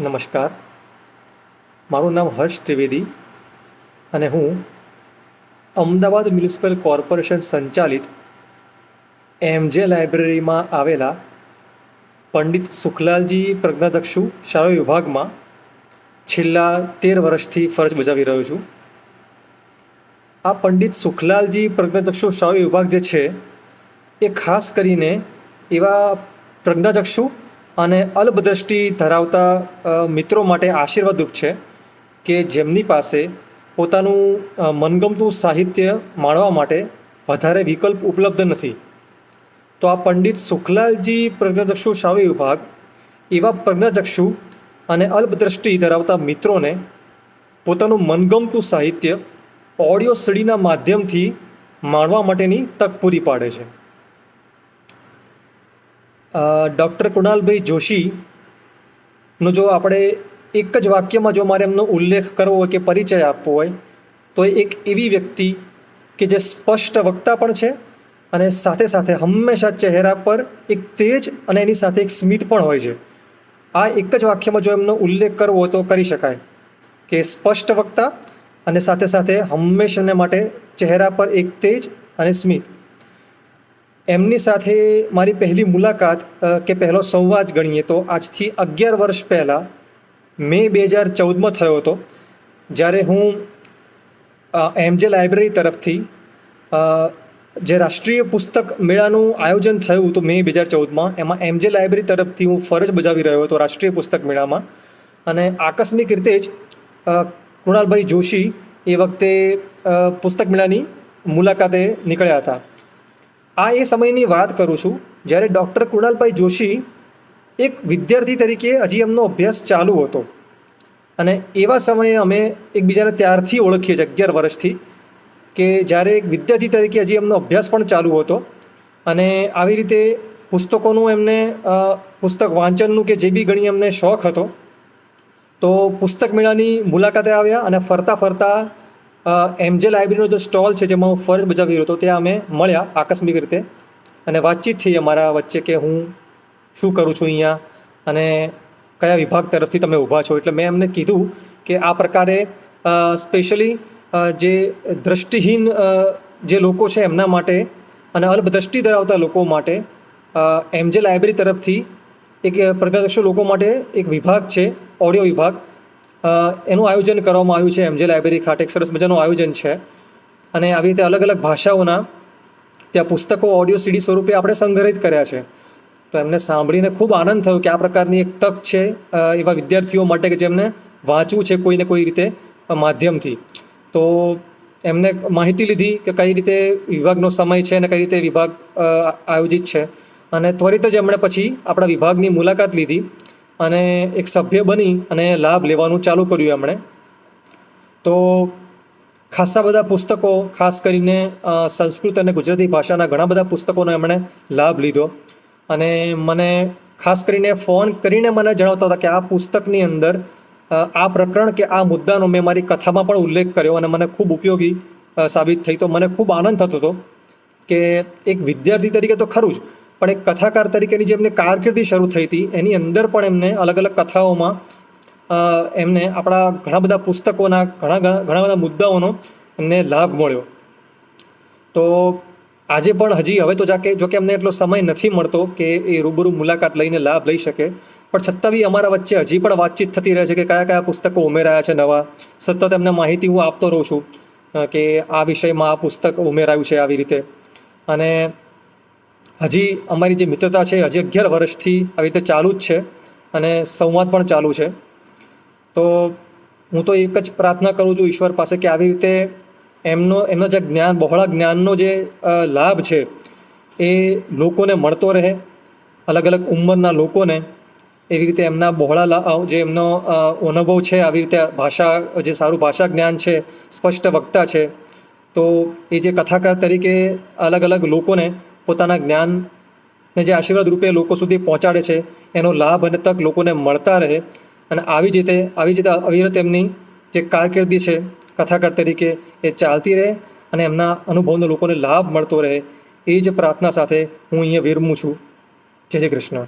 નમસ્કાર. મારું નામ હર્ષ ત્રિવેદી અને હું અમદાવાદ મ્યુનિસિપલ કોર્પોરેશન સંચાલિત એમજે લાઇબ્રેરીમાં આવેલા પંડિત સુખલાલજી પ્રજ્ઞાચક્ષુ શાળા વિભાગમાં છેલ્લા તેર વર્ષથી ફરજ બજાવી રહ્યો છું. આ પંડિત સુખલાલજી પ્રજ્ઞાચક્ષુ શાળા વિભાગ જે છે એ ખાસ કરીને એવા પ્રજ્ઞાચક્ષુ અને અલ્પદ્રષ્ટિ ધરાવતા મિત્રો માટે આશીર્વાદરૂપ છે કે જેમની પાસે પોતાનું મનગમતું સાહિત્ય માણવા માટે વધારે વિકલ્પ ઉપલબ્ધ નથી. તો આ પંડિત સુખલાલજી પ્રજ્ઞાચક્ષુ શ્રાવ્ય વિભાગ એવા પ્રજ્ઞાચક્ષુ અને અલ્પદ્રષ્ટિ ધરાવતા મિત્રોને પોતાનું મનગમતું સાહિત્ય ઓડિયો સીડીના માધ્યમથી માણવા માટેની તક પૂરી પાડે છે. ડૉક્ટર કુણાલભાઈ જોશીનો જો આપણે એક જ વાક્યમાં જો મારે એમનો ઉલ્લેખ કરવો હોય કે પરિચય આપવો હોય, તો એ એક એવી વ્યક્તિ કે જે સ્પષ્ટ વક્તા પણ છે અને સાથે સાથે હંમેશા ચહેરા પર એક તેજ અને એની સાથે એક સ્મિત પણ હોય છે. આ એક જ વાક્યમાં જો એમનો ઉલ્લેખ કરવો હોય તો કરી શકાય કે સ્પષ્ટ વક્તા અને સાથે સાથે હંમેશાને માટે ચહેરા પર એક તેજ અને સ્મિત. એમની સાથે મારી પહેલી મુલાકાત કે પહેલો સંવાદ ગણીએ તો આજથી અગિયાર વર્ષ પહેલાં મે બે હજાર ચૌદમાં થયો હતો, જ્યારે હું એમજે લાઇબ્રેરી તરફથી જે રાષ્ટ્રીય પુસ્તક મેળાનું આયોજન થયું હતું મે બે હજાર ચૌદમાં, એમાં એમજે લાઇબ્રેરી તરફથી હું ફરજ બજાવી રહ્યો હતો રાષ્ટ્રીય પુસ્તક મેળામાં. અને આકસ્મિક રીતે જ કૃણાલભાઈ જોશી એ વખતે પુસ્તક મેળાની મુલાકાતે નીકળ્યા હતા. આ એ સમયની વાત કરું છું, જ્યારે ડૉક્ટર કૃણાલભાઈ જોશી એક વિદ્યાર્થી તરીકે હજી એમનો અભ્યાસ ચાલુ હતો. અને એવા સમયે અમે એકબીજાને ત્યારથી ઓળખીએ છીએ, અગિયાર વર્ષથી, કે જ્યારે એક વિદ્યાર્થી તરીકે હજી એમનો અભ્યાસ પણ ચાલુ હતો. અને આવી રીતે પુસ્તકોનું એમને પુસ્તક વાંચનનું કે જે બી ઘણી એમને શોખ હતો, તો પુસ્તક મેળાની મુલાકાતે આવ્યા અને ફરતા ફરતા એમજે લાઇબ્રેરીનો જે સ્ટોલ છે, જેમાં હું ફરજ બજાવી રહ્યો હતો, ત્યાં અમે મળ્યા આકસ્મિક રીતે. અને વાતચીત થઈ અમારા વચ્ચે કે હું શું કરું છું અહીંયા અને કયા વિભાગ તરફથી તમે ઊભા છો. એટલે મેં એમને કીધું કે આ પ્રકારે સ્પેશિયલી જે દ્રષ્ટિહીન જે લોકો છે એમના માટે અને અલ્પદ્રષ્ટિ ધરાવતા લોકો માટે એમજે લાઇબ્રેરી તરફથી એક પ્રજ્ઞાચક્ષુ લોકો માટે એક વિભાગ છે, ઓડિયો વિભાગ. એનું આયોજન કરવામાં આવ્યું છે એમજે લાઇબ્રેરી ખાતે એક સરસ મજાનું આયોજન છે. અને આવી રીતે અલગ અલગ ભાષાઓના ત્યાં પુસ્તકો, ઓડિયો, સીડી સ્વરૂપે આપણે સંગ્રહિત કર્યા છે. તો એમને સાંભળીને ખૂબ આનંદ થયો કે આ પ્રકારની એક તક છે એવા વિદ્યાર્થીઓ માટે કે જેમને વાંચવું છે કોઈને કોઈ રીતે માધ્યમથી. તો એમને માહિતી લીધી કે કઈ રીતે વિભાગનો સમય છે અને કઈ રીતે વિભાગ આયોજિત છે. અને ત્વરિત જ એમણે પછી આપણા વિભાગની મુલાકાત લીધી. અને એક સભ્ય બની અને લાભ લેવાનું ચાલુ કર્યું એમણે. તો ખાસા બધા પુસ્તકો, ખાસ કરીને સંસ્કૃત અને ગુજરાતી ભાષાના ઘણા બધા પુસ્તકોનો એમણે લાભ લીધો. અને મને ખાસ કરીને ફોન કરીને મને જણાવતા હતા કે આ પુસ્તકની અંદર આ પ્રકરણ કે આ મુદ્દાનો મેં મારી કથામાં પણ ઉલ્લેખ કર્યો અને મને ખૂબ ઉપયોગી સાબિત થઈ. તો મને ખૂબ આનંદ થતો હતો કે એક વિદ્યાર્થી તરીકે તો ખરું જ પણ એક કથાકાર તરીકેની જે એમને કારકિર્દી શરૂ થઈ હતી, એની અંદર પણ એમને અલગ અલગ કથાઓમાં એમને આપણા ઘણા બધા પુસ્તકોના, ઘણા ઘણા બધા મુદ્દાઓનો એમને લાભ મળ્યો. તો આજે પણ હજી હવે તો જાકે, જો કે અમને એટલો સમય નથી મળતો કે એ રૂબરૂ મુલાકાત લઈને લાભ લઈ શકે, પણ છતાં બી અમારા વચ્ચે હજી પણ વાતચીત થતી રહે છે કે કયા કયા પુસ્તકો ઉમેરાયા છે નવા. સતત એમને માહિતી હું આપતો રહું છું કે આ વિષયમાં આ પુસ્તક ઉમેરાયું છે આવી રીતે. અને હજી અમારી જે મિત્રતા છે, હજી અગિયાર વર્ષથી આવી રીતે ચાલુ જ છે અને સંવાદ પણ ચાલુ છે. તો હું તો એક જ પ્રાર્થના કરું છું ઈશ્વર પાસે કે આવી રીતે એમનો એમનો જે જ્ઞાન, બહોળા જ્ઞાનનો જે લાભ છે, એ લોકોને મળતો રહે, અલગ અલગ ઉંમરના લોકોને એવી રીતે એમના બહોળા જે એમનો અનુભવ છે, આવી રીતે ભાષા, જે સારું ભાષા જ્ઞાન છે, સ્પષ્ટ વક્તા છે, તો એ જે કથાકાર તરીકે અલગ અલગ લોકોને પોતાના જ્ઞાનને જે આશીર્વાદ રૂપે લોકો સુધી પહોંચાડે છે, એનો લાભ અને તક લોકોને મળતા રહે અને આવી જ રીતે, આવી જ રીતે અવિરત એમની જે કારકિર્દી છે, કથાકાર તરીકે એ ચાલતી રહે અને એમના અનુભવનો લોકોને લાભ મળતો રહે, એ જ પ્રાર્થના સાથે હું અહીંયા વિરમું છું. જય જય કૃષ્ણ.